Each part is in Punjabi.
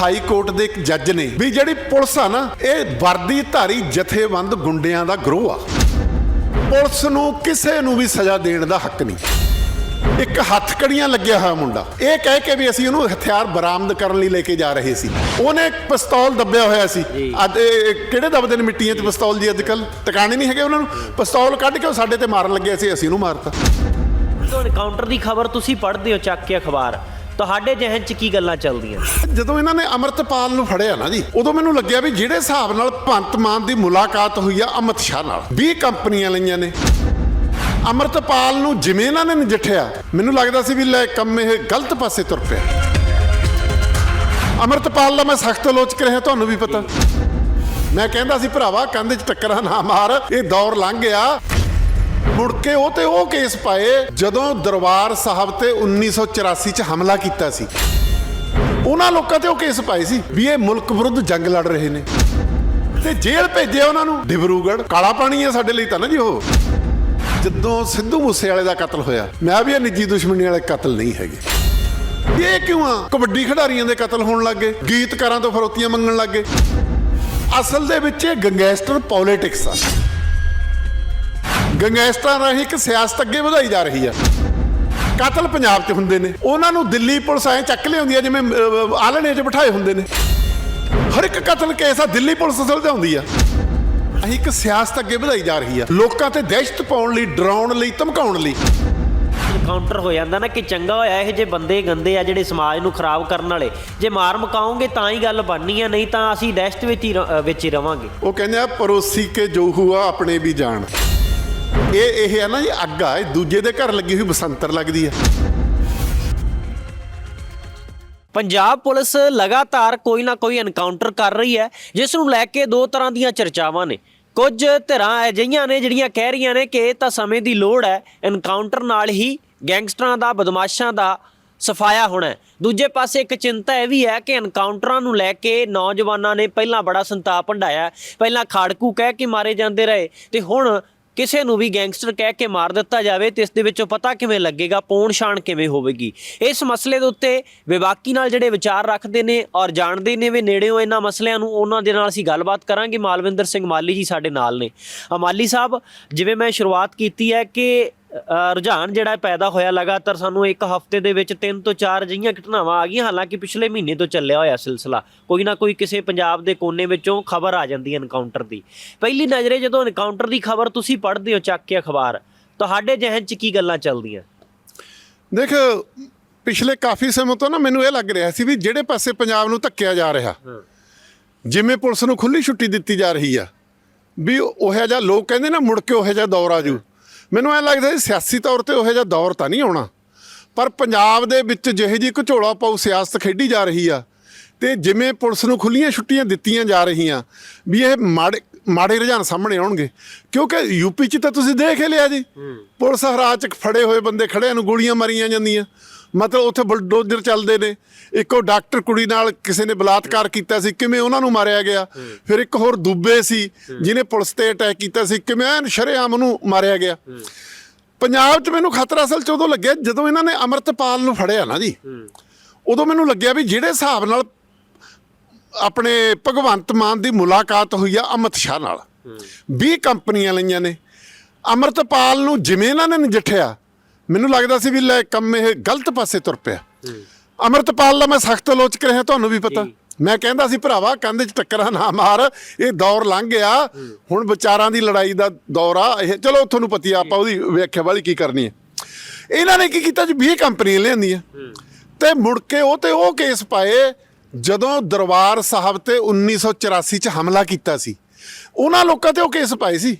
ਹਾਈ ਕੋਰਟ ਦੇ ਇੱਕ ਜੱਜ ਨੇ ਵੀ ਜਿਹੜੀ ਪੁਲਿਸ ਆ ਨਾ ਇਹ ਵਰਦੀ ਧਾਰੀ ਜਥੇਬੰਦ ਗੁੰਡਿਆਂ ਦਾ ਗਰੋਹ ਆ। ਪੁਲਿਸ ਨੂੰ ਕਿਸੇ ਨੂੰ ਵੀ ਸਜ਼ਾ ਦੇਣ ਦਾ ਹੱਕ ਨਹੀਂ। ਇੱਕ ਹੱਥਕੜੀਆਂ ਲੱਗਿਆ ਹੋਇਆ ਮੁੰਡਾ। ਇਹ ਕਹਿ ਕੇ ਵੀ ਅਸੀਂ ਉਹਨੂੰ ਹਥਿਆਰ ਬਰਾਮਦ ਕਰਨ ਲਈ ਲੈ ਕੇ ਜਾ ਰਹੇ ਸੀ। ਉਹਨੇ ਇੱਕ ਪਿਸਤੌਲ ਦੱਬਿਆ ਹੋਇਆ ਸੀ। ਅੱਜ ਕਿਹੜੇ ਦੱਬਦੇ ਨੇ ਮਿੱਟੀਆਂ 'ਚ ਪਿਸਤੌਲ ਜੀ ਅੱਜ ਕੱਲ ਟਿਕਾਣੇ ਨਹੀਂ ਹੈਗੇ ਉਹਨਾਂ ਨੂੰ। ਪਿਸਤੌਲ ਕੱਢ ਕੇ ਉਹ ਸਾਡੇ ਤੇ ਮਾਰਨ ਲੱਗੇ ਸੀ ਅਸੀਂ ਉਹਨੂੰ ਮਾਰਤਾ। ਜਦੋਂ ਐਨਕਾਊਂਟਰ ਦੀ ਖਬਰ ਤੁਸੀਂ ਪੜ੍ਹਦੇ ਹੋ ਚੱਕ ਕੇ ਅਖਬਾਰ। ਤੁਹਾਡੇ ਜ਼ਿਹਨ 'ਚ ਕੀ ਗੱਲਾਂ ਚੱਲਦੀਆਂ? ਜਦੋਂ ਇਹਨਾਂ ਨੇ ਅਮਰਤਪਾਲ ਨੂੰ ਫੜਿਆ ਨਾ ਜੀ, ਉਦੋਂ ਮੈਨੂੰ ਲੱਗਿਆ ਵੀ ਜਿਹੜੇ ਹਿਸਾਬ ਨਾਲ ਭਗਵੰਤ ਮਾਨ ਦੀ ਮੁਲਾਕਾਤ ਹੋਈ ਆ ਅਮਿਤ ਸ਼ਾਹ ਨਾਲ 20 ਕੰਪਨੀਆਂ ਲਈਆਂ ਨੇ। ਅਮਰਤਪਾਲ ਨੂੰ ਜਿਵੇਂ ਇਹਨਾਂ ਨੇ ਨਜਿੱਠਿਆ, ਮੈਨੂੰ ਲੱਗਦਾ ਸੀ ਵੀ ਲੈ ਕੰਮ ਇਹ ਗਲਤ ਪਾਸੇ ਤੁਰ ਪਿਆ। ਅਮਰਤਪਾਲ ਦਾ ਮੈਂ ਸਖਤ ਆਲੋਚਕ ਰਿਹਾ, ਤੁਹਾਨੂੰ ਵੀ ਪਤਾ। ਮੈਂ ਕਹਿੰਦਾ ਸੀ, ਭਰਾਵਾ, ਕੰਧ 'ਚ ਟੱਕਰਾਂ ਨਾ ਮਾਰ, ਇਹ ਦੌਰ ਲੰਘ ਗਿਆ। ਮੁੜ ਕੇ ਉਹ ਤੇ ਉਹ ਕੇਸ ਪਾਏ ਜਦੋਂ ਦਰਬਾਰ ਸਾਹਿਬ ਤੇ 1984 ਚ ਹਮਲਾ ਕੀਤਾ ਸੀ। ਉਹਨਾਂ ਲੋਕਾਂ ਤੇ ਉਹ ਕੇਸ ਪਾਏ ਸੀ ਵੀ ਇਹ ਮੁਲਕ ਵਿਰੁੱਧ ਜੰਗ ਲੜ ਰਹੇ ਨੇ। ਤੇ ਜੇਲ੍ਹ ਭੇਜਿਆ ਉਹਨਾਂ ਨੂੰ। ਡਿਬਰੂਗੜ ਕਾਲਾ ਪਾਣੀ ਹੈ ਸਾਡੇ ਲਈ ਤਾਂ ਨਾ ਜੀ ਉਹ। ਜਦੋਂ ਸਿੱਧੂ ਮੂਸੇਵਾਲੇ ਦਾ ਕਤਲ ਹੋਇਆ, ਮੈਂ ਵੀ ਇਹ ਨਿੱਜੀ ਦੁਸ਼ਮਣੀ ਵਾਲੇ ਕਤਲ ਨਹੀਂ ਹੈਗੇ। ਇਹ ਕਿਉਂ ਆ? ਕਬੱਡੀ ਖਿਡਾਰੀਆਂ ਦੇ ਕਤਲ ਹੋਣ ਲੱਗੇ ਗੀਤਕਾਰਾਂ ਤੋਂ ਫਰੋਤੀਆਂ ਮੰਗਣ ਲੱਗੇ ਅਸਲ ਦੇ ਵਿੱਚ ਇਹ ਗੈਂਗਸਟਰ ਪੋਲਿਟਿਕਸ ਆ। ਗੈਂਗਸਟਰਾਂ ਰਾਹੀਂ ਇੱਕ ਸਿਆਸਤ ਅੱਗੇ ਵਧਾਈ ਜਾ ਰਹੀ ਆ। ਕਤਲ ਪੰਜਾਬ 'ਚ ਹੁੰਦੇ ਨੇ। ਉਹਨਾਂ ਨੂੰ ਦਿੱਲੀ ਪੁਲਿਸ ਐ ਚੱਕ ਲਿਆਉਂਦੀ ਆ ਜਿਵੇਂ ਆਲਣੇ 'ਚ ਬਿਠਾਏ ਹੁੰਦੇ ਨੇ। ਹਰ ਇੱਕ ਕਤਲ ਕੇਸ ਆ ਦਿੱਲੀ ਪੁਲਿਸ ਸੁਲਝਾਉਂਦੀ ਆ। ਅਸੀਂ ਇੱਕ ਸਿਆਸਤ ਅੱਗੇ ਵਧਾਈ ਜਾ ਰਹੀ ਆ। ਲੋਕਾਂ ਤੇ ਦਹਿਸ਼ਤ ਪਾਉਣ ਲਈ ਡਰਾਉਣ ਲਈ ਧਮਕਾਉਣ ਲਈ। ਐਨਕਾਊਂਟਰ ਹੋ ਜਾਂਦਾ ਨਾ ਕਿ ਚੰਗਾ ਹੋਇਆ ਇਹ ਜੇ ਬੰਦੇ ਗੰਦੇ ਆ ਜਿਹੜੇ ਸਮਾਜ ਨੂੰ ਖਰਾਬ ਕਰਨ ਵਾਲੇ। ਜੇ ਮਾਰ ਮਕਾਉਂਗੇ ਤਾਂ ਹੀ ਗੱਲ ਬਣਨੀ ਆ ਨਹੀਂ ਤਾਂ ਅਸੀਂ ਦਹਿਸ਼ਤ ਵਿੱਚ ਹੀ ਵਿੱਚ ਹੀ ਰਵਾਂਗੇ। ਉਹ ਕਹਿੰਦੇ ਆ ਪਰੋਸੀ ਕੇ ਜੋ ਹੁਆ ਆਪਣੇ ਵੀ ਜਾਣ। ਇਹ ਇਹ ਹੈ ਨਾ ਜੀ ਅੱਗ ਆ, ਇਹ ਦੂਜੇ ਦੇ ਘਰ ਲੱਗੀ ਹੋਈ ਬਸੰਤਰ ਲੱਗਦੀ ਆ ਪੰਜਾਬ ਪੁਲਿਸ ਲਗਾਤਾਰ ਕੋਈ ਨਾ ਕੋਈ ਐਨਕਾਊਂਟਰ ਕਰ ਰਹੀ ਹੈ, ਜਿਸ ਨੂੰ ਲੈ ਕੇ ਦੋ ਤਰ੍ਹਾਂ ਦੀਆਂ ਚਰਚਾਵਾਂ ਨੇ ਕੁਝ ਧਿਰਾਂ ਅਜਿਹੀਆਂ ਨੇ ਜਿਹੜੀਆਂ ਕਹਿ ਰਹੀਆਂ ਨੇ ਕਿ ਇਹ ਤਾਂ ਸਮੇਂ ਦੀ ਲੋੜ ਹੈ ਐਨਕਾਊਂਟਰ ਨਾਲ ਹੀ ਗੈਂਗਸਟਰਾਂ ਦਾ, ਬਦਮਾਸ਼ਾਂ ਦਾ ਸਫਾਇਆ ਹੋਣਾ ਹੈ। ਦੂਜੇ ਪਾਸੇ ਇੱਕ ਚਿੰਤਾ ਇਹ ਵੀ ਹੈ ਕਿ ਐਨਕਾਊਂਟਰਾਂ ਨੂੰ ਲੈ ਕੇ ਨੌਜਵਾਨਾਂ ਨੇ ਪਹਿਲਾਂ ਬੜਾ ਸੰਤਾਪ ਹੰਡਾਇਆ ਪਹਿਲਾਂ ਖਾੜਕੂ ਕਹਿ ਕੇ ਮਾਰੇ ਜਾਂਦੇ ਰਹੇ, ਤੇ ਹੁਣ ਕਿਸੇ ਨੂੰ ਵੀ ਗੈਂਗਸਟਰ ਕਹਿ ਕੇ ਮਾਰ ਦਿੱਤਾ ਜਾਵੇ ਤੇ ਇਸ ਦੇ ਵਿੱਚੋਂ ਪਤਾ ਕਿਵੇਂ ਲੱਗੇਗਾ ਪੌਣ ਛਾਣ ਕਿਵੇਂ ਹੋਵੇਗੀ। ਇਸ ਮਸਲੇ ਦੇ ਉੱਤੇ ਵਿਵਾਕੀ ਨਾਲ ਜਿਹੜੇ ਵਿਚਾਰ ਰੱਖਦੇ ਨੇ ਔਰ ਜਾਣਦੇ ਨੇ ਵੀ ਨੇੜਿਓਂ ਇਹਨਾਂ ਮਸਲਿਆਂ ਨੂੰ ਉਹਨਾਂ ਦੇ ਨਾਲ ਅਸੀਂ ਗੱਲਬਾਤ ਕਰਾਂਗੇ। ਮਾਲਵਿੰਦਰ ਸਿੰਘ ਮਾਲੀ ਜੀ ਸਾਡੇ ਨਾਲ ਨੇ। ਅ, ਮਾਲੀ ਸਾਹਿਬ ਜਿਵੇਂ ਮੈਂ ਸ਼ੁਰੂਆਤ ਕੀਤੀ ਹੈ ਕਿ ਰੁਝਾਨ ਜਿਹੜਾ ਪੈਦਾ ਹੋਇਆ ਲਗਾਤਾਰ ਸਾਨੂੰ ਇੱਕ ਹਫ਼ਤੇ ਦੇ ਵਿੱਚ ਤਿੰਨ ਤੋਂ ਚਾਰ ਅਜਿਹੀਆਂ ਘਟਨਾਵਾਂ ਆ ਗਈਆਂ। ਹਾਲਾਂਕਿ ਪਿਛਲੇ ਮਹੀਨੇ ਤੋਂ ਚੱਲਿਆ ਹੋਇਆ ਸਿਲਸਿਲਾ ਕੋਈ ਨਾ ਕੋਈ ਕਿਸੇ ਪੰਜਾਬ ਦੇ ਕੋਨੇ ਵਿੱਚੋਂ ਖਬਰ ਆ ਜਾਂਦੀ ਹੈ ਐਨਕਾਊਂਟਰ ਦੀ। ਪਹਿਲੀ ਨਜ਼ਰੇ ਜਦੋਂ ਐਨਕਾਊਂਟਰ ਦੀ ਖਬਰ ਤੁਸੀਂ ਪੜ੍ਹਦੇ ਹੋ ਚੱਕ ਕੇ ਅਖਬਾਰ ਤੁਹਾਡੇ ਜ਼ਿਹਨ 'ਚ ਕੀ ਗੱਲਾਂ ਚੱਲਦੀਆਂ? ਦੇਖ ਪਿਛਲੇ ਕਾਫੀ ਸਮੇਂ ਤੋਂ ਨਾ ਮੈਨੂੰ ਇਹ ਲੱਗ ਰਿਹਾ ਸੀ ਵੀ ਜਿਹੜੇ ਪਾਸੇ ਪੰਜਾਬ ਨੂੰ ਧੱਕਿਆ ਜਾ ਰਿਹਾ ਜਿਵੇਂ ਪੁਲਿਸ ਨੂੰ ਖੁੱਲੀ ਛੁੱਟੀ ਦਿੱਤੀ ਜਾ ਰਹੀ ਆ ਵੀ ਉਹੋ ਜਿਹਾ ਲੋਕ ਕਹਿੰਦੇ ਨਾ ਮੁੜ ਕੇ ਉਹੋ ਜਿਹਾ ਦੌਰ ਆਜੂ। ਮੈਨੂੰ ਐ ਲੱਗਦਾ ਸੀ ਸਿਆਸੀ ਤੌਰ ਤੇ ਉਹੋ ਜਿਹਾ ਦੌਰ ਤਾਂ ਨਹੀਂ ਆਉਣਾ। ਪਰ ਪੰਜਾਬ ਦੇ ਵਿੱਚ ਜਿਹੇ ਜੀ ਘਚੋਲਾ ਪਾਉ ਸਿਆਸਤ ਖੇਡੀ ਜਾ ਰਹੀ ਆ ਤੇ ਜਿਵੇਂ ਪੁਲਿਸ ਨੂੰ ਖੁੱਲੀਆਂ ਛੁੱਟੀਆਂ ਦਿੱਤੀਆਂ ਜਾ ਰਹੀਆਂ ਵੀ ਇਹ ਮਾੜੇ ਮਾੜੇ ਰੁਝਾਨ ਸਾਹਮਣੇ ਆਉਣਗੇ। ਕਿਉਂਕਿ ਯੂਪੀ 'ਚ ਤਾਂ ਤੁਸੀਂ ਦੇਖ ਹੀ ਲਿਆ ਜੀ। ਪੁਲਿਸ ਹਰਾਜ 'ਚ ਫੜੇ ਹੋਏ ਬੰਦੇ ਖੜਿਆਂ ਨੂੰ ਗੋਲੀਆਂ ਮਾਰੀਆਂ ਜਾਂਦੀਆਂ। ਮਤਲਬ ਉੱਥੇ ਬੁਲਡੋਜ਼ਰ ਚੱਲਦੇ ਨੇ। ਇੱਕੋ ਡਾਕਟਰ ਕੁੜੀ ਨਾਲ ਕਿਸੇ ਨੇ ਬਲਾਤਕਾਰ ਕੀਤਾ ਸੀ ਕਿਵੇਂ ਉਹਨਾਂ ਨੂੰ ਮਾਰਿਆ ਗਿਆ। ਫਿਰ ਇੱਕ ਹੋਰ ਦੁੱਬੇ ਸੀ ਜਿਹਨੇ ਪੁਲਿਸ ਤੇ ਅਟੈਕ ਕੀਤਾ ਸੀ ਕਿਵੇਂ ਐਨ ਸ਼ਰੇਆਮ ਉਹਨੂੰ ਮਾਰਿਆ ਗਿਆ। ਪੰਜਾਬ 'ਚ ਮੈਨੂੰ ਖਤਰਾ ਅਸਲ 'ਚ ਉਦੋਂ ਲੱਗਿਆ ਜਦੋਂ ਇਹਨਾਂ ਨੇ ਅਮਰਤਪਾਲ ਨੂੰ ਫੜਿਆ ਨਾ ਜੀ। ਉਦੋਂ ਮੈਨੂੰ ਲੱਗਿਆ ਵੀ ਜਿਹੜੇ ਹਿਸਾਬ ਨਾਲ ਆਪਣੇ ਭਗਵੰਤ ਮਾਨ ਦੀ ਮੁਲਾਕਾਤ ਹੋਈ ਆ ਅਮਿਤ ਸ਼ਾਹ ਨਾਲ। 20 ਕੰਪਨੀਆਂ ਲਈਆਂ ਨੇ। ਅਮਰਤਪਾਲ ਨੂੰ ਜਿਵੇਂ ਇਹਨਾਂ ਨੇ ਨਜਿੱਠਿਆ ਮੈਨੂੰ ਲੱਗਦਾ ਸੀ ਵੀ ਲੈ ਕੰਮ ਇਹ ਗਲਤ ਪਾਸੇ ਤੁਰ ਪਿਆ। ਅਮਰਤਪਾਲ ਦਾ ਮੈਂ ਸਖਤ ਆਲੋਚਕ ਰਿਹਾ ਤੁਹਾਨੂੰ ਵੀ ਪਤਾ। ਮੈਂ ਕਹਿੰਦਾ ਸੀ ਭਰਾਵਾ ਕੰਧ 'ਚ ਟੱਕਰਾਂ ਨਾ ਮਾਰ ਇਹ ਦੌਰ ਲੰਘ ਗਿਆ। ਹੁਣ ਵਿਚਾਰਾਂ ਦੀ ਲੜਾਈ ਦਾ ਦੌਰ ਆ ਇਹ ਚਲੋ ਤੁਹਾਨੂੰ ਪਤੀ ਆਪਾਂ ਉਹਦੀ ਵਿਆਖਿਆ ਵਾਲੀ ਕੀ ਕਰਨੀ ਹੈ। ਇਹਨਾਂ ਨੇ ਕੀ ਕੀਤਾ ਜੀ? 20 ਕੰਪਨੀਆਂ ਲਿਆਂਦੀਆਂ। ਤੇ ਮੁੜ ਕੇ ਉਹ ਤੇ ਉਹ ਕੇਸ ਪਾਏ ਜਦੋਂ ਦਰਬਾਰ ਸਾਹਿਬ ਤੇ 1984 ਚ ਹਮਲਾ ਕੀਤਾ ਸੀ। ਉਹਨਾਂ ਲੋਕਾਂ ਤੇ ਉਹ ਕੇਸ ਪਾਏ ਸੀ।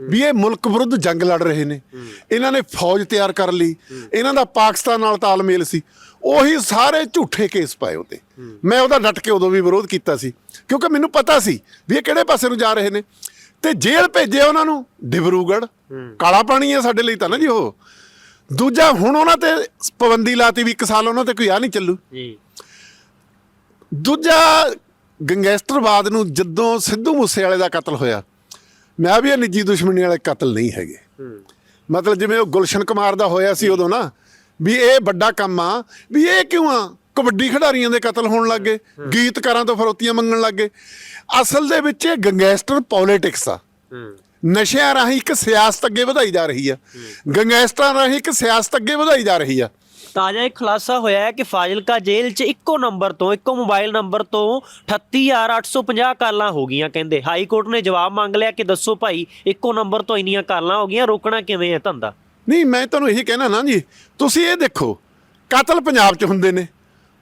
ਵੀ ਇਹ ਮੁਲਕ ਵਿਰੁੱਧ ਜੰਗ ਲੜ ਰਹੇ ਨੇ। ਇਹਨਾਂ ਨੇ ਫੌਜ ਤਿਆਰ ਕਰ ਲਈ। ਇਹਨਾਂ ਦਾ ਪਾਕਿਸਤਾਨ ਨਾਲ ਤਾਲਮੇਲ ਸੀ। ਉਹੀ ਸਾਰੇ ਝੂਠੇ ਕੇਸ ਪਾਏ ਉਹਤੇ। ਮੈਂ ਉਹਦਾ ਡਟ ਕੇ ਉਦੋਂ ਵੀ ਵਿਰੋਧ ਕੀਤਾ ਸੀ। ਕਿਉਂਕਿ ਮੈਨੂੰ ਪਤਾ ਸੀ ਵੀ ਇਹ ਕਿਹੜੇ ਪਾਸੇ ਨੂੰ ਜਾ ਰਹੇ ਨੇ। ਤੇ ਜੇਲ੍ਹ ਭੇਜਿਆ ਉਹਨਾਂ ਨੂੰ ਡਿਬਰੂਗੜ੍ਹ। ਕਾਲਾ ਪਾਣੀ ਹੈ ਸਾਡੇ ਲਈ ਤਾਂ ਨਾ ਜੀ ਉਹ। ਦੂਜਾ ਹੁਣ ਉਹਨਾਂ ਤੇ ਪਾਬੰਦੀ ਲਾਤੀ ਵੀ ਇੱਕ ਸਾਲ ਉਹਨਾਂ ਤੇ ਕੋਈ ਆ ਨਹੀਂ ਚੱਲੂ। ਜੀ। ਦੂਜਾ ਗੈਂਗਸਟਰਵਾਦ ਨੂੰ ਜਦੋਂ ਸਿੱਧੂ ਮੂਸੇ ਵਾਲੇ ਦਾ ਕਤਲ ਹੋਇਆ ਮੈਂ ਵੀ ਇਹ ਨਿੱਜੀ ਦੁਸ਼ਮਣੀ ਵਾਲੇ ਕਤਲ ਨਹੀਂ ਹੈਗੇ। ਮਤਲਬ ਜਿਵੇਂ ਉਹ ਗੁਲਸ਼ਨ ਕੁਮਾਰ ਦਾ ਹੋਇਆ ਸੀ ਉਦੋਂ ਨਾ ਵੀ ਇਹ ਵੱਡਾ ਕੰਮ ਆ ਵੀ ਇਹ ਕਿਉਂ ਆ? ਕਬੱਡੀ ਖਿਡਾਰੀਆਂ ਦੇ ਕਤਲ ਹੋਣ ਲੱਗ ਗੀਤਕਾਰਾਂ ਤੋਂ ਫਰੋਤੀਆਂ ਮੰਗਣ ਲੱਗ ਅਸਲ ਦੇ ਵਿੱਚ ਇਹ ਗੈਂਗਸਟਰ ਪੋਲਿਟਿਕਸ ਆ। ਨਸ਼ਿਆਂ ਰਾਹੀਂ ਇੱਕ ਸਿਆਸਤ ਅੱਗੇ ਵਧਾਈ ਜਾ ਰਹੀ ਆ। ਗੈਂਗਸਟਰਾਂ ਰਾਹੀਂ ਇੱਕ ਸਿਆਸਤ ਅੱਗੇ ਵਧਾਈ ਜਾ ਰਹੀ ਆ। ਤਾਜ਼ਾ ਇੱਕ ਖੁਲਾਸਾ ਹੋਇਆ ਹੈ ਕਿ ਫਾਜ਼ਿਲਕਾ ਜੇਲ੍ਹ 'ਚ ਇੱਕੋ ਨੰਬਰ ਤੋਂ, ਇੱਕੋ ਮੋਬਾਈਲ ਨੰਬਰ ਤੋਂ 38850 ਕਾਲਾਂ ਹੋ ਗਈਆਂ ਕਹਿੰਦੇ। ਹਾਈ ਕੋਰਟ ਨੇ ਜਵਾਬ ਮੰਗ ਲਿਆ ਕਿ ਦੱਸੋ ਭਾਈ, ਇੱਕੋ ਨੰਬਰ ਤੋਂ ਇੰਨੀਆਂ ਕਾਲਾਂ ਹੋ ਗਈਆਂ, ਰੋਕਣਾ ਕਿਵੇਂ ਹੈ ਧੰਦਾ? ਨਹੀਂ, ਮੈਂ ਤੁਹਾਨੂੰ ਇਹੀ ਕਹਿਣਾ ਨਾ ਜੀ, ਤੁਸੀਂ ਇਹ ਦੇਖੋ, ਕਤਲ ਪੰਜਾਬ 'ਚ ਹੁੰਦੇ ਨੇ।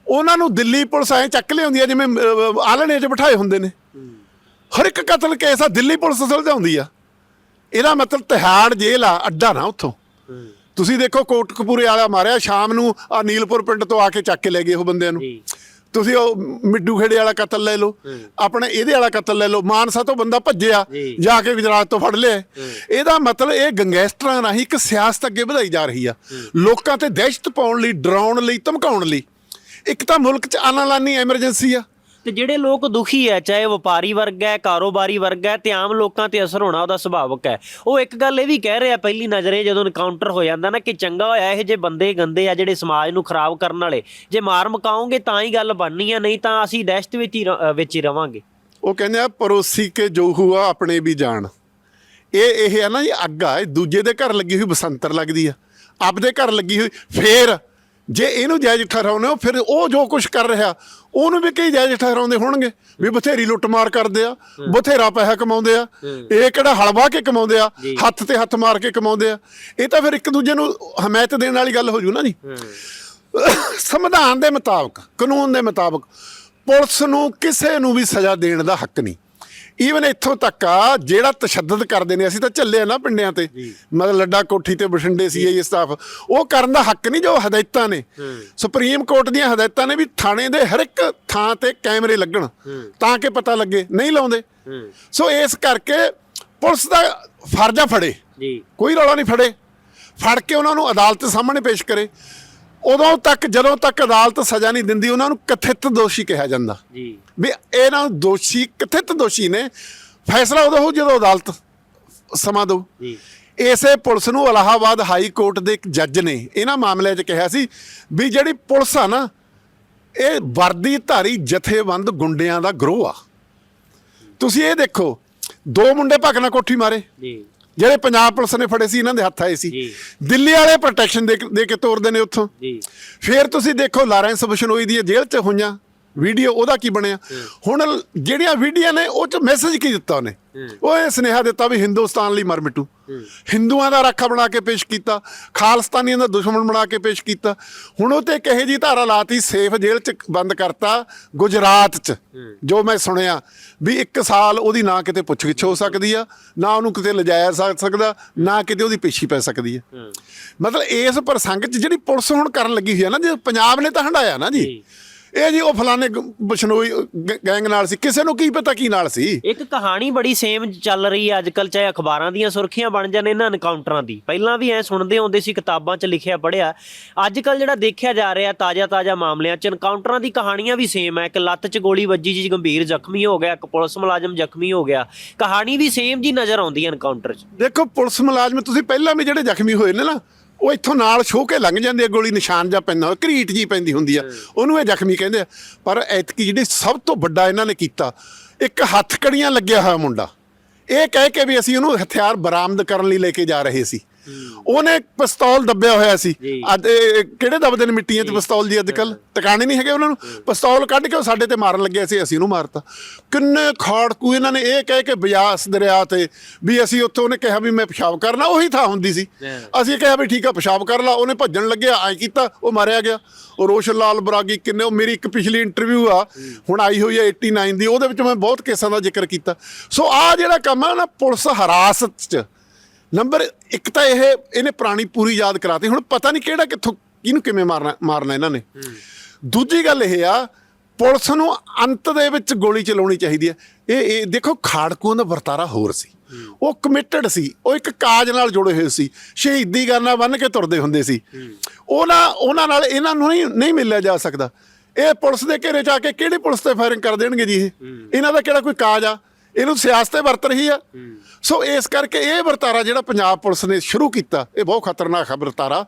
ਉਹਨਾਂ ਨੂੰ ਦਿੱਲੀ ਪੁਲਿਸ ਐ ਚੱਕ ਲਿਆਉਂਦੀ ਆ, ਜਿਵੇਂ ਆਲਣੇ 'ਚ ਬਿਠਾਏ ਹੁੰਦੇ ਨੇ। ਹਰ ਇੱਕ ਕਤਲ ਕੇਸ ਆ, ਦਿੱਲੀ ਪੁਲਿਸ ਸੁਲਝਾਉਂਦੀ ਆ। ਇਹਦਾ ਮਤਲਬ ਤਿਹਾੜ ਜੇਲ੍ਹ ਆ, ਅੱਡਾ ਨਾ ਉੱਥੋਂ। ਤੁਸੀਂ ਦੇਖੋ ਕੋਟਕਪੂਰੇ ਵਾਲਾ ਮਾਰਿਆ ਸ਼ਾਮ ਨੂੰ ਆ ਨੀਲਪੁਰ ਪਿੰਡ ਤੋਂ ਆ ਕੇ ਚੱਕ ਕੇ ਲੈ ਗਏ ਉਹ ਬੰਦਿਆਂ ਨੂੰ। ਤੁਸੀਂ ਉਹ ਮਿੱਡੂ ਖੇੜੇ ਵਾਲਾ ਕਤਲ ਲੈ ਲਓ ਆਪਣੇ ਇਹਦੇ ਵਾਲਾ ਕਤਲ ਲੈ ਲਓ ਮਾਨਸਾ ਤੋਂ ਬੰਦਾ ਭੱਜਿਆ ਜੀ। ਜਾ ਕੇ ਗੁਜਰਾਤ ਤੋਂ ਫੜ ਲਿਆ। ਇਹਦਾ ਮਤਲਬ ਇਹ ਗੰਗੈਸਟਰਾਂ ਰਾਹੀਂ ਇੱਕ ਸਿਆਸਤ ਅੱਗੇ ਵਧਾਈ ਜਾ ਰਹੀ ਆ। ਲੋਕਾਂ ਤੇ ਦਹਿਸ਼ਤ ਪਾਉਣ ਲਈ ਡਰਾਉਣ ਲਈ ਧਮਕਾਉਣ ਲਈ। ਇੱਕ ਤਾਂ ਮੁਲਕ 'ਚ ਆਨਾਲਾਨੀ ਐਮਰਜੈਂਸੀ ਆ। ਤੇ ਜਿਹੜੇ ਲੋਕ ਦੁਖੀ ਹੈ ਚਾਹੇ ਵਪਾਰੀ ਵਰਗ ਹੈ, ਕਾਰੋਬਾਰੀ ਵਰਗ ਹੈ, ਤੇ ਆਮ ਲੋਕਾਂ ਤੇ ਅਸਰ ਹੋਣਾ ਉਹਦਾ ਸੁਭਾਵਕ ਹੈ। ਉਹ ਇੱਕ ਗੱਲ ਇਹ ਵੀ ਕਹਿ ਰਿਹਾ ਪਹਿਲੀ ਨਜ਼ਰੇ ਜਦੋਂ ਐਨਕਾਊਂਟਰ ਹੋ ਜਾਂਦਾ ਨਾ ਕਿ ਚੰਗਾ ਹੋਇਆ ਇਹ ਜੇ ਬੰਦੇ ਗੰਦੇ ਆ ਜਿਹੜੇ ਸਮਾਜ ਨੂੰ ਖਰਾਬ ਕਰਨ ਵਾਲੇ, ਜੇ ਮਾਰ ਮਕਾਓਗੇ ਤਾਂ ਹੀ ਗੱਲ ਬਣਨੀ ਆ, ਨਹੀਂ ਤਾਂ ਅਸੀਂ ਦਹਿਸ਼ਤ ਵਿੱਚ ਹੀ ਵਿੱਚ ਹੀ ਰਵਾਂਗੇ। ਉਹ ਕਹਿੰਦੇ ਆ, ਪਰੋਸੀ ਕੇ ਜੋ ਹੁਆ, ਆਪਣੇ ਵੀ ਜਾਣ। ਇਹ ਇਹ ਆ ਨਾ ਜੀ ਅੱਗ ਆ, ਇਹ ਦੂਜੇ ਦੇ ਘਰ ਲੱਗੀ ਹੋਈ ਬਸੰਤਰ ਲੱਗਦੀ ਆ। ਆਪਦੇ ਘਰ ਲੱਗੀ ਹੋਈ, ਫੇਰ ਜੇ ਇਹਨੂੰ ਜਾਇਜ਼ ਠਹਿਰਾਉਂਦੇ ਹੋ ਫਿਰ ਉਹ ਜੋ ਕੁਝ ਕਰ ਰਿਹਾ ਉਹਨੂੰ ਵੀ ਕਈ ਜਾਇਜ਼ ਠਹਿਰਾਉਂਦੇ ਹੋਣਗੇ ਵੀ ਬਥੇਰੀ ਲੁੱਟਮਾਰ ਕਰਦੇ ਆ ਬਥੇਰਾ ਪੈਸਾ ਕਮਾਉਂਦੇ ਆ ਇਹ ਕਿਹੜਾ ਹਲਵਾ ਕੇ ਕਮਾਉਂਦੇ ਆ ਹੱਥ ਤੇ ਹੱਥ ਮਾਰ ਕੇ ਕਮਾਉਂਦੇ ਆ। ਇਹ ਤਾਂ ਫਿਰ ਇੱਕ ਦੂਜੇ ਨੂੰ ਹਮਾਇਤ ਦੇਣ ਵਾਲੀ ਗੱਲ ਹੋ ਜੂ ਨਾ ਜੀ। ਸੰਵਿਧਾਨ ਦੇ ਮੁਤਾਬਕ ਕਾਨੂੰਨ ਦੇ ਮੁਤਾਬਕ ਪੁਲਿਸ ਨੂੰ ਕਿਸੇ ਨੂੰ ਵੀ ਸਜ਼ਾ ਦੇਣ ਦਾ ਹੱਕ ਨਹੀਂ। ਈਵਨ ਇੱਥੋਂ ਤੱਕ ਆ ਜਿਹੜਾ ਤਸ਼ੱਦਦ ਕਰਦੇ ਨੇ ਅਸੀਂ ਤਾਂ ਚੱਲੇ ਆ ਨਾ ਪਿੰਡਿਆਂ ਤੇ। ਮਤਲਬ ਲੱਡਾ ਕੋਠੀ ਤੇ ਬਠਿੰਡੇ ਸੀ ਇਹ ਸਟਾਫ ਉਹ ਕਰਨ ਦਾ ਹੱਕ ਨਹੀਂ ਜੋ ਹਦਾਇਤਾਂ ਨੇ। ਸੁਪਰੀਮ ਕੋਰਟ ਦੀਆਂ ਹਦਾਇਤਾਂ ਨੇ ਵੀ ਥਾਣੇ ਦੇ ਹਰ ਇੱਕ ਥਾਂ ਤੇ ਕੈਮਰੇ ਲੱਗਣ ਤਾਂ ਕਿ ਪਤਾ ਲੱਗੇ ਨਹੀਂ ਲਾਉਂਦੇ। ਸੋ ਇਸ ਕਰਕੇ ਪੁਲਿਸ ਦਾ ਫਰਜ਼ ਫੜੇ। ਜੀ। ਕੋਈ ਰੌਲਾ ਨਹੀਂ ਫੜੇ। ਫੜ ਕੇ ਉਹਨਾਂ ਨੂੰ ਅਦਾਲਤ ਸਾਹਮਣੇ ਪੇਸ਼ ਕਰੇ। ਉਦੋਂ ਤੱਕ ਜਦੋਂ ਤੱਕ ਅਦਾਲਤ ਸਜ਼ਾ ਨਹੀਂ ਦਿੰਦੀ ਉਹਨਾਂ ਨੂੰ ਕਥਿਤ ਦੋਸ਼ੀ ਕਿਹਾ ਜਾਂਦਾ। ਜੀ। ਵੀ ਇਹਨਾਂ ਨੂੰ ਦੋਸ਼ੀ ਕਥਿਤ ਦੋਸ਼ੀ ਨੇ। ਫੈਸਲਾ ਉਦੋਂ ਹੋ ਜਦੋਂ ਅਦਾਲਤ ਸਮਾਂ ਦੋ ਜੀ। ਇਸੇ ਪੁਲਿਸ ਨੂੰ ਇਲਾਹਾਬਾਦ ਹਾਈ ਕੋਰਟ ਦੇ ਇੱਕ ਜੱਜ ਨੇ ਇਹਨਾਂ ਮਾਮਲਿਆਂ 'ਚ ਕਿਹਾ ਸੀ ਵੀ ਜਿਹੜੀ ਪੁਲਿਸ ਆ ਨਾ ਇਹ ਵਰਦੀ ਧਾਰੀ ਜਥੇਬੰਦ ਗੁੰਡਿਆਂ ਦਾ ਗਰੋਹ ਆ। ਤੁਸੀਂ ਇਹ ਦੇਖੋ ਦੋ ਮੁੰਡੇ ਭੱਕ ਨਾਲ ਕੋਠੀ ਮਾਰੇ। ਜੀ। ਜਿਹੜੇ ਪੰਜਾਬ ਪੁਲਿਸ ਨੇ ਫੜੇ ਸੀ ਇਹਨਾਂ ਦੇ ਹੱਥ ਆਏ ਸੀ। ਦਿੱਲੀ ਵਾਲੇ ਪ੍ਰੋਟੈਕਸ਼ਨ ਦੇ ਦੇ ਕੇ ਤੋਰਦੇ ਨੇ ਉੱਥੋਂ। ਜੀ। ਫਿਰ ਤੁਸੀਂ ਦੇਖੋ ਲਾਰੈਂਸ ਬਸ਼ਨੋਈ ਦੀ ਜੇਲ੍ਹ 'ਚ ਹੋਈਆਂ। ਵੀਡੀਓ ਉਹਦਾ ਕੀ ਬਣਿਆ? ਹੁਣ ਜਿਹੜੀਆਂ ਵੀਡੀਓ ਨੇ ਉਹ 'ਚ ਮੈਸੇਜ ਕੀ ਦਿੱਤਾ ਉਹਨੇ? ਉਹ ਇਹ ਸੁਨੇਹਾ ਦਿੱਤਾ ਵੀ ਹਿੰਦੁਸਤਾਨ ਲਈ ਮਰ ਮਿਟੂ। ਹਿੰਦੂਆਂ ਦਾ ਰਾਖਾ ਬਣਾ ਕੇ ਪੇਸ਼ ਕੀਤਾ। ਖਾਲਸਤਾਨੀਆਂ ਦਾ ਦੁਸ਼ਮਣ ਬਣਾ ਕੇ ਪੇਸ਼ ਕੀਤਾ। ਹੁਣ ਉਹ ਤੇ ਕਹੇ ਜੀ ਧਾਰਾ ਲਾਤੀ ਸੇਫ ਜੇਲ੍ਹ 'ਚ ਬੰਦ ਕਰਤਾ ਗੁਜਰਾਤ 'ਚ। ਜੋ ਮੈਂ ਸੁਣਿਆ ਵੀ ਇੱਕ ਸਾਲ ਉਹਦੀ ਨਾ ਕਿਤੇ ਪੁੱਛਗਿੱਛ ਹੋ ਸਕਦੀ ਆ ਨਾ ਉਹਨੂੰ ਕਿਤੇ ਲਿਜਾਇਆ ਜਾ ਸਕਦਾ ਨਾ ਕਿਤੇ ਉਹਦੀ ਪੇਸ਼ੀ ਪੈ ਸਕਦੀ ਆ। ਮਤਲਬ ਇਸ ਪ੍ਰਸੰਗ 'ਚ ਜਿਹੜੀ ਪੁਲਿਸ ਹੁਣ ਕਰਨ ਲੱਗੀ ਹੋਈ ਆ ਨਾ ਜੇ ਪੰਜਾਬ ਨੇ ਤਾਂ ਹੰਡਾਇਆ ਨਾ ਜੀ। ਇਹ ਜੀ ਉਹ ਫਲਾਣੇ ਗ- ਬਸ਼ਨੋਈ ਗ- ਗੈਂਗ ਨਾਲ ਸੀ। ਕਿਸੇ ਨੂੰ ਕੀ ਪਤਾ ਕੀ ਨਾਲ ਸੀ? ਇੱਕ ਕਹਾਣੀ ਬੜੀ ਸੇਮ ਚੱਲ ਰਹੀ ਹੈ ਅੱਜਕੱਲ ਚਾਹੇ ਅਖਬਾਰਾਂ ਦੀਆਂ ਸੁਰਖੀਆਂ ਬਣ ਜਾਣ ਇਹਨਾਂ ਐਨਕਾਊਂਟਰਾਂ ਦੀ। ਪਹਿਲਾਂ ਵੀ ਐ ਸੁਣਦੇ ਆਉਂਦੇ ਸੀ ਕਿਤਾਬਾਂ 'ਚ ਲਿਖਿਆ ਪੜਿਆ ਅੱਜਕੱਲ ਜਿਹੜਾ ਦੇਖਿਆ ਜਾ ਰਿਹਾ ਤਾਜ਼ਾ-ਤਾਜ਼ਾ ਮਾਮਲਿਆਂ 'ਚ ਐਨਕਾਊਂਟਰਾਂ ਦੀ ਕਹਾਣੀਆਂ ਵੀ ਸੇਮ ਹੈ ਇੱਕ ਲੱਤ 'ਚ ਗੋਲੀ ਵੱਜੀ ਜੀ ਗੰਭੀਰ ਜ਼ਖਮੀ ਹੋ ਗਿਆ ਇੱਕ ਪੁਲਿਸ ਮੁਲਾਜ਼ਮ ਜ਼ਖਮੀ ਹੋ ਗਿਆ। ਕਹਾਣੀ ਵੀ ਸੇਮ ਜੀ ਨਜ਼ਰ ਆਉਂਦੀ ਹੈ ਐਨਕਾਊਂਟਰ 'ਚ। ਦੇਖੋ ਪੁਲਿਸ ਮੁਲਾਜ਼ਮ ਤੁਸੀਂ ਪਹਿਲਾਂ ਵੀ ਜਿਹੜੇ ਜ਼ਖਮੀ ਹੋਏ ਨੇ ਨਾ ਉਹ ਇੱਥੋਂ ਨਾਲ ਛੋਹ ਕੇ ਲੰਘ ਜਾਂਦੇ ਆ ਗੋਲੀ ਨਿਸ਼ਾਨ ਜਾਂ ਪੈਂਦਾ ਘਰੀਟ ਜੀ ਪੈਂਦੀ ਹੁੰਦੀ ਆ। ਉਹਨੂੰ ਇਹ ਜ਼ਖਮੀ ਕਹਿੰਦੇ ਆ। ਪਰ ਐਤਕੀ ਜਿਹੜੀ ਸਭ ਤੋਂ ਵੱਡਾ ਇਹਨਾਂ ਨੇ ਕੀਤਾ ਇੱਕ ਹੱਥ ਕੜੀਆਂ ਲੱਗਿਆ ਹੋਇਆ ਮੁੰਡਾ। ਇਹ ਕਹਿ ਕੇ ਵੀ ਅਸੀਂ ਉਹਨੂੰ ਹਥਿਆਰ ਬਰਾਮਦ ਕਰਨ ਲਈ ਲੈ ਕੇ ਜਾ ਰਹੇ ਸੀ। ਉਹਨੇ ਪਿਸਤੌਲ ਦੱਬਿਆ ਹੋਇਆ ਸੀ। ਅੱਜ ਇਹ ਕਿਹੜੇ ਦਬਦੇ ਨੇ ਮਿੱਟੀਆਂ 'ਚ ਪਿਸਤੌਲ ਜੀ ਅੱਜ ਕੱਲ ਟਿਕਾਣੇ ਨਹੀਂ ਹੈਗੇ ਉਹਨਾਂ ਨੂੰ। ਪਿਸਤੌਲ ਕੱਢ ਕੇ ਉਹ ਸਾਡੇ ਤੇ ਮਾਰਨ ਲੱਗਿਆ ਸੀ ਅਸੀਂ ਉਹਨੂੰ ਮਾਰਤਾ। ਕਿੰਨੇ ਖਾੜਕੂ ਇਹਨਾਂ ਨੇ ਇਹ ਕਹਿ ਕੇ ਬਿਆਸ ਦਰਿਆ ਤੇ ਵੀ ਅਸੀਂ ਉੱਥੋਂ ਉਹਨੇ ਕਿਹਾ ਵੀ ਮੈਂ ਪਿਸ਼ਾਬ ਕਰਨਾ ਉਹੀ ਥਾਂ ਹੁੰਦੀ ਸੀ। ਅਸੀਂ ਕਿਹਾ ਵੀ ਠੀਕ ਆ ਪਿਸ਼ਾਬ ਕਰ ਲਾ। ਉਹਨੇ ਭੱਜਣ ਲੱਗਿਆ ਐ ਕੀਤਾ ਉਹ ਮਾਰਿਆ ਗਿਆ। ਉਹ ਰੋਸ਼ਨ ਲਾਲ ਬਰਾਗੀ ਕਿੰਨੇ ਉਹ ਮੇਰੀ ਇੱਕ ਪਿਛਲੀ ਇੰਟਰਵਿਊ ਆ ਹੁਣ ਆਈ ਹੋਈ ਹੈ 89 ਦੀ ਉਹਦੇ ਵਿੱਚ ਮੈਂ ਬਹੁਤ ਕੇਸਾਂ ਦਾ ਜ਼ਿਕਰ ਕੀਤਾ। ਸੋ ਆ ਜਿਹੜਾ ਕੰਮ ਆ ਨਾ ਪੁਲਿਸ ਹਰਾਸਤ 'ਚ ਨੰਬਰ ਇੱਕ ਤਾਂ ਇਹ ਇਹਨੇ ਪੁਰਾਣੀ ਪੂਰੀ ਯਾਦ ਕਰਾਤੀ। ਹੁਣ ਪਤਾ ਨਹੀਂ ਕਿਹੜਾ ਕਿੱਥੋਂ ਕਿਹਨੂੰ ਕਿਵੇਂ ਮਾਰਨਾ ਮਾਰਨਾ ਇਹਨਾਂ ਨੇ। ਦੂਜੀ ਗੱਲ ਇਹ ਆ ਪੁਲਿਸ ਨੂੰ ਅੰਤ ਦੇ ਵਿੱਚ ਗੋਲੀ ਚਲਾਉਣੀ ਚਾਹੀਦੀ ਹੈ। ਇਹ ਇਹ ਦੇਖੋ ਖਾੜਕੂਆਂ ਦਾ ਵਰਤਾਰਾ ਹੋਰ ਸੀ। ਉਹ ਕਮਿਟਡ ਸੀ। ਉਹ ਇੱਕ ਕਾਜ ਨਾਲ ਜੁੜੇ ਹੋਏ ਸੀ। ਸ਼ਹੀਦੀ ਗਾਨਾ ਬੰਨ ਕੇ ਤੁਰਦੇ ਹੁੰਦੇ ਸੀ। ਉਹਨਾਂ ਉਹਨਾਂ ਨਾਲ ਇਹਨਾਂ ਨੂੰ ਨਹੀਂ ਨਹੀਂ ਮਿਲਿਆ ਜਾ ਸਕਦਾ। ਇਹ ਪੁਲਿਸ ਦੇ ਘੇਰੇ ਚ ਆ ਕੇ ਕਿਹੜੀ ਪੁਲਿਸ ਤੇ ਫਾਇਰਿੰਗ ਕਰ ਦੇਣਗੇ ਜੀ ਇਹ? ਇਹਨਾਂ ਦਾ ਕਿਹੜਾ ਕੋਈ ਕਾਜ ਆ? ਇਹਨੂੰ ਸਿਆਸਤ ਤੇ ਵਰਤ ਰਹੀ ਆ। ਸੋ ਇਸ ਕਰਕੇ ਇਹ ਵਰਤਾਰਾ ਜਿਹੜਾ ਪੰਜਾਬ ਪੁਲਿਸ ਨੇ ਸ਼ੁਰੂ ਕੀਤਾ ਇਹ ਬਹੁਤ ਖਤਰਨਾਕ ਹੈ ਵਰਤਾਰਾ।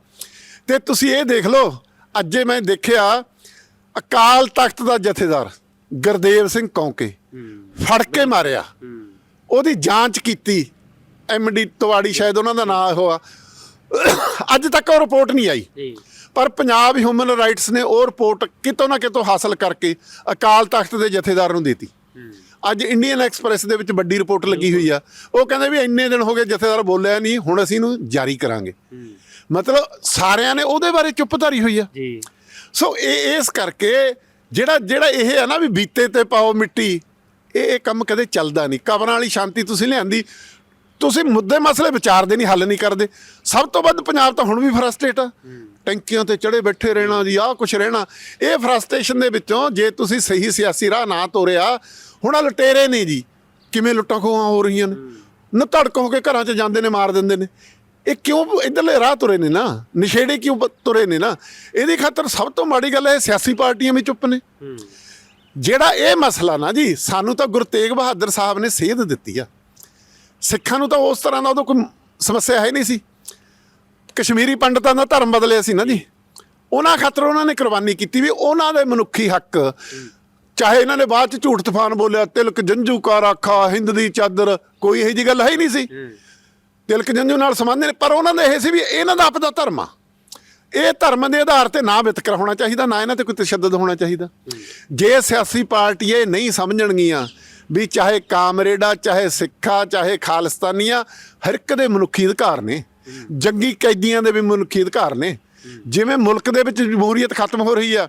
ਤੇ ਤੁਸੀਂ ਇਹ ਦੇਖ ਲਓ ਅੱਜੇ ਮੈਂ ਦੇਖਿਆ ਅਕਾਲ ਤਖਤ ਦਾ ਜਥੇਦਾਰ ਗੁਰਦੇਵ ਸਿੰਘ ਕੌਂਕੇ ਫੜ ਕੇ ਮਾਰਿਆ। ਉਹਦੀ ਜਾਂਚ ਕੀਤੀ ਐਮਡੀ ਤਵਾੜੀ ਸ਼ਾਇਦ ਉਹਨਾਂ ਦਾ ਨਾਮ ਹੋਆ। ਅੱਜ ਤੱਕ ਉਹ ਰਿਪੋਰਟ ਨਹੀਂ ਆਈ। ਪਰ ਪੰਜਾਬ ਹਿਊਮਨ ਰਾਈਟਸ ਨੇ ਉਹ ਰਿਪੋਰਟ ਕਿਤੋਂ ਨਾ ਕਿਤੋਂ ਹਾਸਲ ਕਰਕੇ ਅਕਾਲ ਤਖਤ ਦੇ ਜਥੇਦਾਰ ਨੂੰ ਦਿੱਤੀ। ਅੱਜ ਇੰਡੀਅਨ ਐਕਸਪ੍ਰੈਸ ਦੇ ਵਿੱਚ ਵੱਡੀ ਰਿਪੋਰਟ ਲੱਗੀ ਹੋਈ ਆ। ਉਹ ਕਹਿੰਦੇ ਵੀ ਇੰਨੇ ਦਿਨ ਹੋ ਗਏ ਜਥੇਦਾਰ ਬੋਲਿਆ ਨਹੀਂ ਹੁਣ ਅਸੀਂ ਇਹਨੂੰ ਜਾਰੀ ਕਰਾਂਗੇ। ਮਤਲਬ ਸਾਰਿਆਂ ਨੇ ਉਹਦੇ ਬਾਰੇ ਚੁੱਪ ਧਾਰੀ ਹੋਈ ਆ। ਜੀ। ਸੋ ਇਹ ਇਸ ਕਰਕੇ ਜਿਹੜਾ ਜਿਹੜਾ ਇਹ ਹੈ ਨਾ ਵੀ ਬੀਤੇ ਤੇ ਪਾਓ ਮਿੱਟੀ ਇਹ ਇਹ ਕੰਮ ਕਦੇ ਚੱਲਦਾ ਨਹੀਂ। ਕਬਰਾਂ ਵਾਲੀ ਸ਼ਾਂਤੀ ਤੁਸੀਂ ਲਿਆਂਦੀ ਤੁਸੀਂ ਮੁੱਦੇ ਮਸਲੇ ਵਿਚਾਰਦੇ ਨਹੀਂ ਹੱਲ ਨਹੀਂ ਕਰਦੇ। ਸਭ ਤੋਂ ਵੱਧ ਪੰਜਾਬ ਤਾਂ ਹੁਣ ਵੀ ਫਰਸਟ੍ਰੇਟ ਆ। ਟੈਂਕੀਆਂ ਤੇ ਚੜੇ ਬੈਠੇ ਰਹਿਣਾ ਜੀ ਆਹ ਕੁਛ ਰਹਿਣਾ। ਇਹ ਫਰਸਟ੍ਰੇਸ਼ਨ ਦੇ ਵਿੱਚੋਂ ਜੇ ਤੁਸੀਂ ਸਹੀ ਸਿਆਸੀ ਰਾਹ ਨਾ ਤੋਰਿਆ ਹੁਣ ਆ ਲੁਟੇਰੇ ਨੇ ਜੀ। ਕਿਵੇਂ ਲੁੱਟਾਂ ਖੋਹਾਂ ਹੋ ਰਹੀਆਂ ਨੇ। ਨਾ ਧੜਕ ਹੋ ਕੇ ਘਰਾਂ 'ਚ ਜਾਂਦੇ ਨੇ ਮਾਰ ਦਿੰਦੇ ਨੇ। ਇਹ ਕਿਉਂ ਇਧਰਲੇ ਰਾਹ ਤੁਰੇ ਨੇ ਨਾ? ਨਸ਼ੇੜੇ ਕਿਉਂ ਤੁਰੇ ਨੇ ਨਾ? ਇਹਦੀ ਖਾਤਰ ਸਭ ਤੋਂ ਮਾੜੀ ਗੱਲ ਹੈ ਸਿਆਸੀ ਪਾਰਟੀਆਂ ਵੀ ਚੁੱਪ ਨੇ। ਜਿਹੜਾ ਇਹ ਮਸਲਾ ਨਾ ਜੀ ਸਾਨੂੰ ਤਾਂ ਗੁਰੂ ਤੇਗ ਬਹਾਦਰ ਸਾਹਿਬ ਨੇ ਸੇਧ ਦਿੱਤੀ ਆ। ਸਿੱਖਾਂ ਨੂੰ ਤਾਂ ਉਸ ਤਰ੍ਹਾਂ ਦਾ ਉਦੋਂ ਕੋਈ ਸਮੱਸਿਆ ਹੈ ਨਹੀਂ ਸੀ। ਕਸ਼ਮੀਰੀ ਪੰਡਤਾਂ ਦਾ ਧਰਮ ਬਦਲਿਆ ਸੀ ਨਾ ਜੀ। ਉਹਨਾਂ ਖਾਤਰ ਉਹਨਾਂ ਨੇ ਕੁਰਬਾਨੀ ਕੀਤੀ ਵੀ ਉਹਨਾਂ ਦੇ ਮਨੁੱਖੀ ਹੱਕ ਚਾਹੇ ਇਹਨਾਂ ਨੇ ਬਾਅਦ ਚ ਝੂਠ ਤੂਫਾਨ ਬੋਲਿਆ ਤਿਲਕ ਜੰਜੂ ਕਾ ਰਾਖਾ ਹਿੰਦ ਦੀ ਚਾਦਰ ਕੋਈ ਇਹੋ ਜੀ ਗੱਲ ਹੈ ਹੀ ਨਹੀਂ ਸੀ। ਤਿਲਕ ਜੰਜੂ ਨਾਲ ਸੰਬੰਧ ਨੇ ਪਰ ਉਹਨਾਂ ਦਾ ਇਹ ਸੀ ਵੀ ਇਹਨਾਂ ਦਾ ਆਪਦਾ ਧਰਮ ਆ। ਇਹ ਧਰਮ ਦੇ ਆਧਾਰ ਤੇ ਨਾ ਵਿਤਕਰਾ ਹੋਣਾ ਚਾਹੀਦਾ ਨਾ ਇਹਨਾਂ ਤੇ ਕੋਈ ਤਸ਼ੱਦਦ ਹੋਣਾ ਚਾਹੀਦਾ। ਜੇ। ਸਿਆਸੀ ਪਾਰਟੀ ਇਹ ਨਹੀਂ ਸਮਝਣਗੀਆਂ ਵੀ ਚਾਹੇ ਕਾਮਰੇਡਾ ਚਾਹੇ ਸਿੱਖਾ ਚਾਹੇ ਖਾਲਿਸਤਾਨੀਆਂ ਹਰ ਇੱਕ ਦੇ ਮਨੁੱਖੀ ਅਧਿਕਾਰ ਨੇ। ਜੰਗੀ ਕੈਦੀਆਂ ਦੇ ਵੀ ਮਨੁੱਖੀ ਅਧਿਕਾਰ ਨੇ। ਜਿਵੇਂ ਮੁਲਕ ਦੇ ਵਿੱਚ ਜਮਹੂਰੀਅਤ ਖਤਮ ਹੋ ਰਹੀ ਆ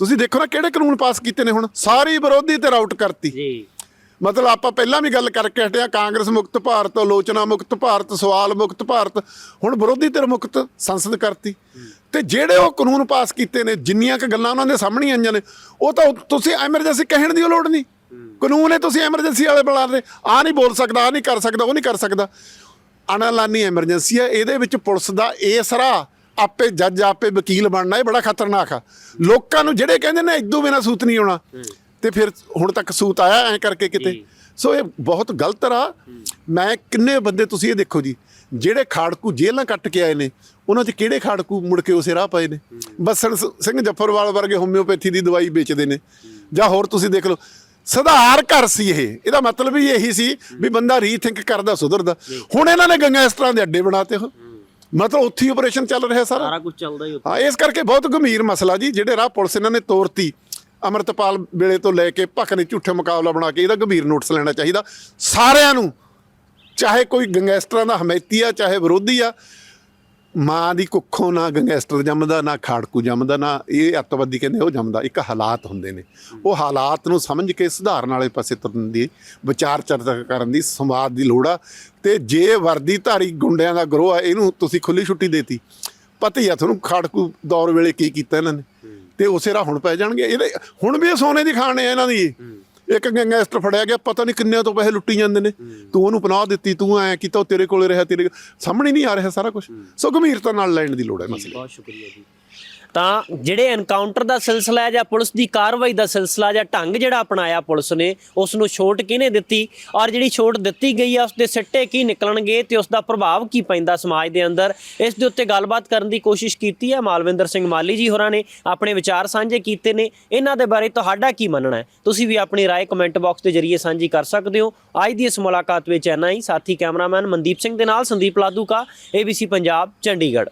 ਤੁਸੀਂ ਦੇਖੋ ਨਾ ਕਿਹੜੇ ਕਾਨੂੰਨ ਪਾਸ ਕੀਤੇ ਨੇ ਹੁਣ? ਸਾਰੀ ਵਿਰੋਧੀ ਤੇ ਰਾਊਟ ਕਰਤੀ। ਜੀ। ਮਤਲਬ ਆਪਾਂ ਪਹਿਲਾਂ ਵੀ ਗੱਲ ਕਰਕੇ ਹਟਿਆ ਕਾਂਗਰਸ ਮੁਕਤ ਭਾਰਤ ਆਲੋਚਨਾ ਮੁਕਤ ਭਾਰਤ ਸਵਾਲ ਮੁਕਤ ਭਾਰਤ ਹੁਣ ਵਿਰੋਧੀ ਧਿਰ ਮੁਕਤ ਸੰਸਦ ਕਰਤੀ। ਤੇ ਜਿਹੜੇ ਉਹ ਕਾਨੂੰਨ ਪਾਸ ਕੀਤੇ ਨੇ ਜਿੰਨੀਆਂ ਕ ਗੱਲਾਂ ਉਹਨਾਂ ਦੇ ਸਾਹਮਣੇ ਆਈਆਂ ਨੇ ਉਹ ਤਾਂ ਤੁਸੀਂ ਐਮਰਜੈਂਸੀ ਕਹਿਣ ਦੀ ਲੋੜ ਨਹੀਂ। ਕਾਨੂੰਨ ਹੈ ਤੁਸੀਂ ਐਮਰਜੈਂਸੀ ਵਾਲੇ ਬੁਲਾ ਦੇ। ਆ ਨਹੀਂ ਬੋਲ ਸਕਦਾ ਆ ਨਹੀਂ ਕਰ ਸਕਦਾ ਉਹ ਨਹੀਂ ਕਰ ਸਕਦਾ। ਅਣਲਾਨੀ ਐਮਰਜੈਂਸੀ ਹੈ ਇਹਦੇ ਵਿੱਚ ਪੁਲਿਸ ਦਾ ਇਸ ਰਾਹ ਆਪੇ ਜੱਜ ਆਪੇ ਵਕੀਲ ਬਣਨਾ ਇਹ ਬੜਾ ਖਤਰਨਾਕ ਆ। ਲੋਕਾਂ ਨੂੰ ਜਿਹੜੇ ਕਹਿੰਦੇ ਨੇ ਇਦੋਂ ਬਿਨਾ ਸੂਤ ਨਹੀਂ ਆਉਣਾ। ਤੇ ਫਿਰ ਹੁਣ ਤੱਕ ਸੂਤ ਆਇਆ ਐ ਕਰਕੇ ਕਿਤੇ। ਸੋ ਇਹ ਬਹੁਤ ਗਲਤ ਰਾ ਮੈਂ ਕਿੰਨੇ ਬੰਦੇ ਤੁਸੀਂ ਇਹ ਦੇਖੋ ਜੀ ਜਿਹੜੇ ਖਾੜਕੂ ਜੇਲ੍ਹਾਂ ਕੱਟ ਕੇ ਆਏ ਨੇ ਉਹਨਾਂ 'ਚ ਕਿਹੜੇ ਖਾੜਕੂ ਮੁੜ ਕੇ ਉਸੇ ਰਾਹ ਪਏ ਨੇ? ਬਸਣ ਸਿੰਘ ਜੱਫਰਵਾਲ ਵਰਗੇ ਹੋਮਿਓਪੈਥੀ ਦੀ ਦਵਾਈ ਵੇਚਦੇ ਨੇ। ਜਾਂ ਹੋਰ ਤੁਸੀਂ ਦੇਖ ਲਓ ਸੁਧਾਰ ਘਰ ਸੀ ਇਹ। ਇਹਦਾ ਮਤਲਬ ਹੀ ਇਹੀ ਸੀ ਵੀ ਬੰਦਾ ਰੀਥਿੰਕ ਕਰਦਾ ਸੁਧਰਦਾ। ਹੁਣ ਇਹਨਾਂ ਨੇ ਗੰਗੈਸਟਰਾਂ ਦੇ ਅੱਡੇ ਬਣਾਤੇ ਹੋ। ਮਤਲਬ ਉੱਥੇ ਹੀ ਆਪਰੇਸ਼ਨ ਚੱਲ ਰਿਹਾ ਸਾਰਾ? ਸਾਰਾ ਕੁਝ ਚੱਲਦਾ ਹੀ ਉੱਥੇ। ਹਾਂ ਇਸ ਕਰਕੇ ਬਹੁਤ ਗੰਭੀਰ ਮਸਲਾ ਜੀ ਜਿਹੜੇ ਰਾਹ ਪੁਲਿਸ ਇਹਨਾਂ ਨੇ ਤੋਰਤੀ ਅਮਰਤਪਾਲ ਵੇਲੇ ਤੋਂ ਲੈ ਕੇ ਭੱਖ ਨੇ ਝੂਠੇ ਮੁਕਾਬਲਾ ਬਣਾ ਕੇ ਇਹਦਾ ਗੰਭੀਰ ਨੋਟਿਸ ਲੈਣਾ ਚਾਹੀਦਾ। ਸਾਰਿਆਂ ਨੂੰ ਚਾਹੇ ਕੋਈ ਗੰਗੈਸਟਰਾਂ ਦਾ ਹਮੈਤੀ ਆ ਚਾਹੇ ਵਿਰੋਧੀ ਆ ਮਾਂ ਦੀ ਕੁੱਖੋਂ ਨਾ ਗੰਗੈਸਟਰ ਜੰਮਦਾ ਨਾ ਖਾੜਕੂ ਜੰਮਦਾ ਨਾ ਇਹ ਅੱਤਵਾਦੀ ਕਹਿੰਦੇ ਉਹ ਜੰਮਦਾ। ਇੱਕ ਹਾਲਾਤ ਹੁੰਦੇ ਨੇ। ਉਹ ਹਾਲਾਤ ਨੂੰ ਸਮਝ ਕੇ ਸੁਧਾਰਨ ਵਾਲੇ ਪਾਸੇ ਤੁਰਨ ਦੀ ਵਿਚਾਰ ਚਰਚਾ ਕਰਨ ਦੀ ਸੰਵਾਦ ਦੀ ਲੋੜ ਆ। ਤੇ ਜੇ ਵਰਦੀਧਾਰੀ ਗੁੰਡਿਆਂ ਦਾ ਗਰੋਹ ਆ ਇਹਨੂੰ ਤੁਸੀਂ ਖੁੱਲੀ ਛੁੱਟੀ ਦੇਤੀ। ਪਤਾ ਹੀ ਆ ਤੁਹਾਨੂੰ ਖਾੜਕੂ ਦੌਰ ਵੇਲੇ ਕੀ ਕੀਤਾ ਇਹਨਾਂ ਨੇ। ਤੇ ਉਸੇ ਰਾਹ ਹੁਣ ਪੈ ਜਾਣਗੇ। ਇਹਦੇ ਹੁਣ ਵੀ ਇਹ ਸੋਨੇ ਦੀ ਖਾਣ ਹੈ ਇਹਨਾਂ ਦੀ। ਇੱਕ ਗੈਂਗਸਟਰ ਫੜਿਆ ਗਿਆ ਪਤਾ ਨਹੀਂ ਕਿੰਨਿਆਂ ਤੋਂ ਪੈਸੇ ਲੁੱਟੀ ਜਾਂਦੇ ਨੇ। ਤੂੰ ਉਹਨੂੰ ਪਨਾਹ ਦਿੱਤੀ ਤੂੰ ਐ ਕੀਤਾ ਉਹ ਤੇਰੇ ਕੋਲੇ ਰਿਹਾ ਤੇਰੇ ਸਾਹਮਣੇ ਨਹੀਂ ਆ ਰਿਹਾ ਸਾਰਾ ਕੁਝ ਸੋ ਗੰਭੀਰਤਾ ਨਾਲ ਲੈਣ ਦੀ ਲੋੜ ਹੈ ਮਸਲੇ ਬਹੁਤ ਸ਼ੁਕਰੀਆ ਜੀ। ਤਾਂ ਜਿਹੜੇ ਐਨਕਾਊਂਟਰ ਦਾ ਸਿਲਸਿਲਾ ਹੈ ਜਾਂ ਪੁਲਿਸ ਦੀ ਕਾਰਵਾਈ ਦਾ ਸਿਲਸਿਲਾ ਜਾਂ ਢੰਗ ਜਿਹੜਾ ਅਪਣਾਇਆ ਪੁਲਿਸ ਨੇ ਉਸ ਨੂੰ ਛੋਟ ਕਿਹਨੇ ਦਿੱਤੀ ਔਰ ਜਿਹੜੀ ਛੋਟ ਦਿੱਤੀ ਗਈ ਆ ਉਸ ਦੇ ਸਿੱਟੇ ਕੀ ਨਿਕਲਣਗੇ ਤੇ ਉਸ ਦਾ ਪ੍ਰਭਾਵ ਕੀ ਪੈਂਦਾ ਸਮਾਜ ਦੇ ਅੰਦਰ ਇਸ ਦੇ ਉੱਤੇ ਗੱਲਬਾਤ ਕਰਨ ਦੀ ਕੋਸ਼ਿਸ਼ ਕੀਤੀ ਹੈ ਮਾਲਵਿੰਦਰ ਸਿੰਘ ਮਾਲੀ ਜੀ ਹੋਰਾਂ ਨੇ ਆਪਣੇ ਵਿਚਾਰ ਸਾਂਝੇ ਕੀਤੇ ਨੇ ਇਹਨਾਂ ਦੇ ਬਾਰੇ ਤੁਹਾਡਾ ਕੀ ਮੰਨਣਾ ਹੈ ਤੁਸੀਂ ਵੀ ਆਪਣੀ رائے ਕਮੈਂਟ ਬਾਕਸ ਦੇ ਜ਼ਰੀਏ ਸਾਂਝੀ ਕਰ ਸਕਦੇ ਹੋ ਅੱਜ ਦੀ ਇਸ ਮੁਲਾਕਾਤ ਵਿੱਚ ਇੰਨਾ ਹੀ ਸਾਥੀ ਕੈਮਰਾਮੈਨ ਮਨਦੀਪ ਸਿੰਘ ਦੇ ਨਾਲ ਸੰਦੀਪ ਲਾਦੂ ਕਾ ABC ਪੰਜਾਬ ਚੰਡੀਗੜ੍ਹ